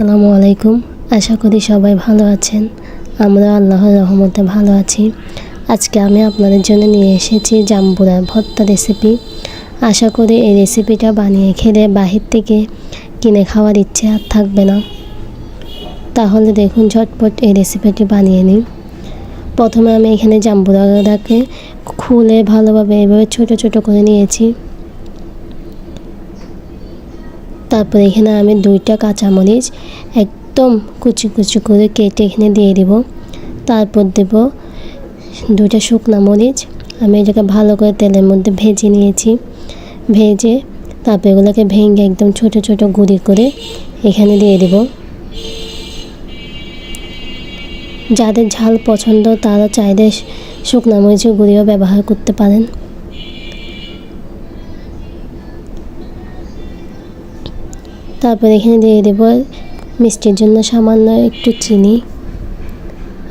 আসসালামু আলাইকুম। আশা করি সবাই ভালো আছেন। আমরা আল্লাহর রহমতে ভালো আছি। আজকে আমি আপনাদের জন্য নিয়ে এসেছি জাম্বুরার ভর্তা রেসিপি আশা করি এই রেসিপিটা বানিয়ে খেলে বাহির থেকে কিনে খাওয়ার ইচ্ছে আর থাকবে না। তাহলে দেখুন ঝটপট এই রেসিপিটি বানিয়ে নিন প্রথমে আমি এখানে জাম্বুরাটাকে খুলে ভালোভাবে এভাবে ছোট ছোট করে নিয়েছি। তারপর এখানে আমি দুইটা কাঁচামরিচ একদম কুচি কুচি করে কেটে এখানে দিয়ে দিব। তারপর দেব দুইটা শুকনো মরিচ। আমি এটাকে ভালো করে তেলের মধ্যে ভেজে নিয়েছি। ভেজে তারপর এগুলোকে ভেঙে একদম ছোট ছোট গুঁড়ি করে এখানে দিয়ে দিব। যাদের ঝাল পছন্দ তারা চাইলে শুকনো মরিচের গুঁড়িও ব্যবহার করতে পারেন। তারপর এখানে দিয়ে দেব মিষ্টির জন্য সামান্য একটু চিনি।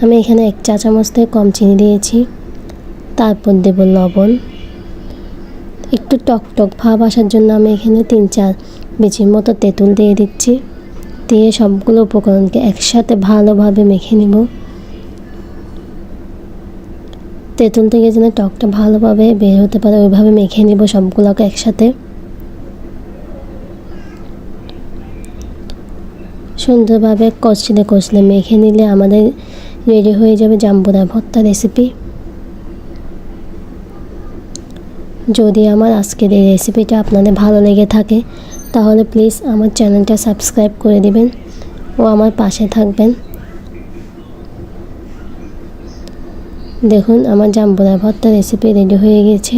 আমি এখানে এক চা চামচ থেকে কম চিনি দিয়েছি। তারপর দেব লবণ। একটু টক টক ভাব আসার জন্য আমি এখানে তিন চার বেচির মতো তেঁতুল দিয়ে দিচ্ছি। দিয়ে সবগুলো উপকরণকে একসাথে ভালোভাবে মেখে নিব। তেঁতুল থেকে যেন টকটা ভালোভাবে বের হতে পারে, ওইভাবে মেখে নিব সবগুলোকে একসাথে। সুন্দরভাবে কষলে কষলে মেখে নিলে আমাদের রেডি হয়ে যাবে জাম্বুরা ভর্তা রেসিপি যদি আমার আজকের এই রেসিপিটা আপনাদের ভালো লেগে থাকে, তাহলে প্লিজ আমার চ্যানেলটা সাবস্ক্রাইব করে দিবেন ও আমার পাশে থাকবেন। দেখুন, আমার জাম্বুরা ভর্তা রেসিপি রেডি হয়ে গেছে।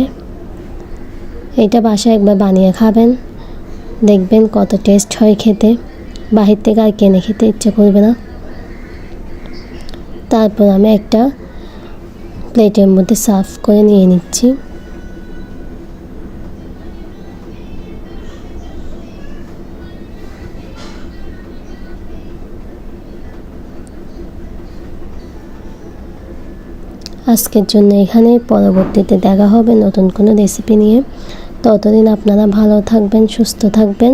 এটা বাসায় একবার বানিয়ে খাবেন, দেখবেন কত টেস্ট হয় খেতে। বাহির থেকে আর কিনে খেতে ইচ্ছে করবে না। তারপর আমি একটা প্লেটের মধ্যে সার্ভ করে নিয়ে নিচ্ছি। আজকের জন্য এখানে, পরবর্তীতে দেখা হবে নতুন কোনো রেসিপি নিয়ে। ততদিন আপনারা ভালো থাকবেন, সুস্থ থাকবেন।